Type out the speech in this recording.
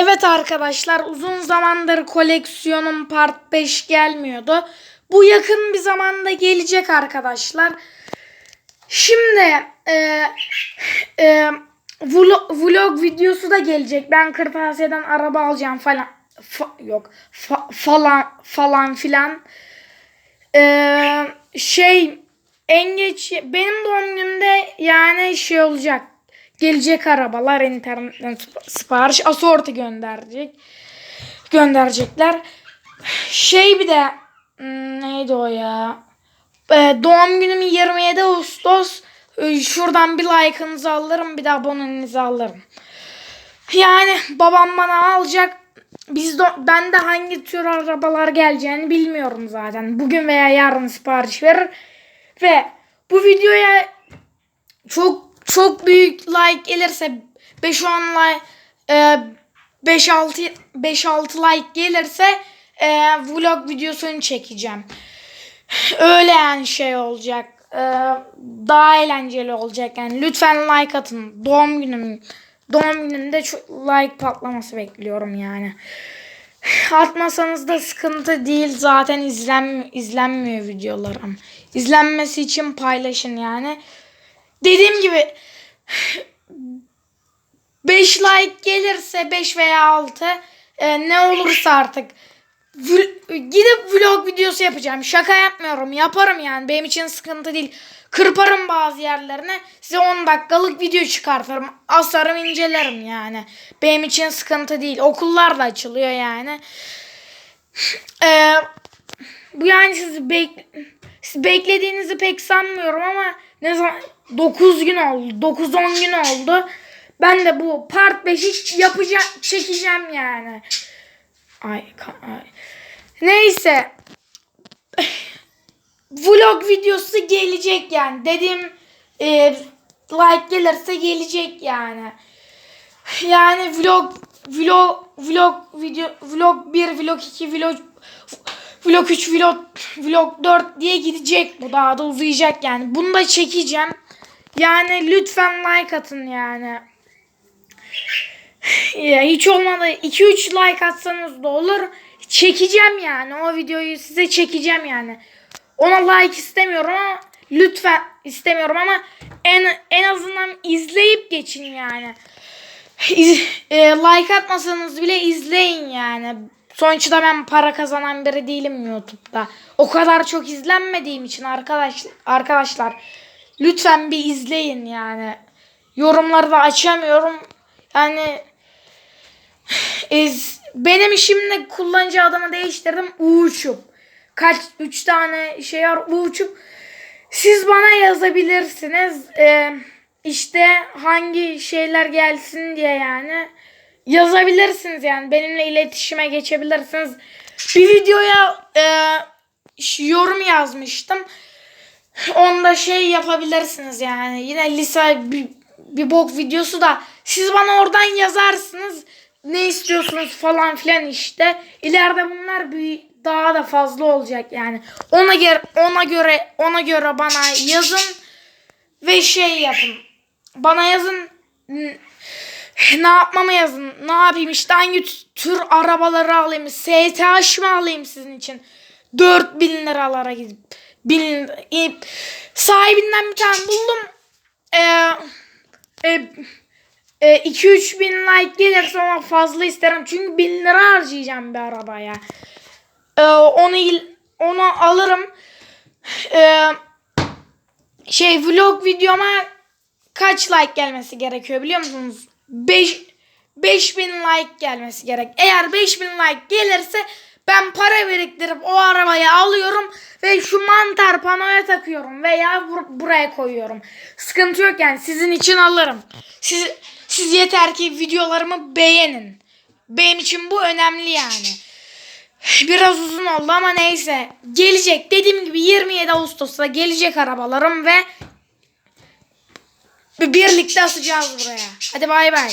Evet arkadaşlar uzun zamandır koleksiyonum part 5 gelmiyordu. Bu yakın bir zamanda gelecek arkadaşlar. Şimdi e, e, vlog, videosu da gelecek. Ben kırtasiyeden araba alacağım falan. Fa- yok fa- falan falan filan. E, şey en geç benim doğum günümde yani şey olacak. Gelecek arabalar internetten sip- sipariş asorti gönderecek. Gönderecekler. Şey bir de hmm, neydi o ya? Ee, doğum günüm 27 Ağustos. Ee, Şuradan bir like'ınızı alırım bir de abonenizi alırım. Yani babam bana alacak. Biz de, ben de hangi tür arabalar geleceğini bilmiyorum zaten. Bugün veya yarın sipariş verir. Ve bu videoya çok çok büyük like gelirse 5-10 like e, 5-6 5-6 like gelirse e, vlog videosunu çekeceğim. Öyle yani şey olacak. E, daha eğlenceli olacak yani. Lütfen like atın. Doğum günüm doğum günümde çok like patlaması bekliyorum yani. Atmasanız da sıkıntı değil. Zaten izlen, izlenmiyor videolarım. İzlenmesi için paylaşın yani. Dediğim gibi 5 like gelirse 5 veya 6 e, ne olursa artık vl- gidip vlog videosu yapacağım. Şaka yapmıyorum. Yaparım yani. Benim için sıkıntı değil. Kırparım bazı yerlerine. Size 10 dakikalık video çıkartırım. Asarım incelerim yani. Benim için sıkıntı değil. Okullar da açılıyor yani. Eee bu yani siz, bek siz beklediğinizi pek sanmıyorum ama ne zaman 9 gün oldu. 9-10 gün oldu. Ben de bu part 5'i yapacağım, çekeceğim yani. Ay, ay. Neyse. Vlog videosu gelecek yani. Dediğim e, like gelirse gelecek yani. Yani vlog vlog vlog video vlog 1 vlog 2 vlog vlog 3 vlog vlog 4 diye gidecek bu daha da uzayacak yani. Bunu da çekeceğim. Yani lütfen like atın yani. Ya hiç olmadı 2-3 like atsanız da olur. Çekeceğim yani. O videoyu size çekeceğim yani. Ona like istemiyorum ama lütfen istemiyorum ama en en azından izleyip geçin yani. İz- e, like atmasanız bile izleyin yani. Sonuçta ben para kazanan biri değilim YouTube'da. O kadar çok izlenmediğim için arkadaş arkadaşlar lütfen bir izleyin yani. Yorumları da açamıyorum. Yani iz, benim işimde kullanıcı adımı değiştirdim. Uçup. Kaç üç tane şey var uçup. Siz bana yazabilirsiniz. Ee, işte hangi şeyler gelsin diye yani. Yazabilirsiniz yani. Benimle iletişime geçebilirsiniz. Bir videoya e, yorum yazmıştım. Onda şey yapabilirsiniz yani. Yine lise bir, bir bok videosu da siz bana oradan yazarsınız. Ne istiyorsunuz falan filan işte. İleride bunlar bir daha da fazla olacak yani. Ona göre ona göre ona göre bana yazın ve şey yapın. Bana yazın ne yapmamı yazın. Ne yapayım işte hangi tür arabaları alayım. STH mı alayım sizin için? 4000 liralara gidip bin, ip, sahibinden bir tane buldum. Ee, e, e, 2-3 bin like gelirse ona fazla isterim. Çünkü 1000 lira harcayacağım bir arabaya. Ee, onu onu alırım. Ee, şey vlog videoma kaç like gelmesi gerekiyor biliyor musunuz? 5 5000 like gelmesi gerek. Eğer 5000 like gelirse ben para biriktirip o arabayı alıyorum ve şu mantar panoya takıyorum veya bur- buraya koyuyorum. Sıkıntı yok yani sizin için alırım. Siz siz yeter ki videolarımı beğenin. Benim için bu önemli yani. Biraz uzun oldu ama neyse. Gelecek. Dediğim gibi 27 Ağustos'ta gelecek arabalarım ve birlikte asacağız buraya. Hadi bay bay.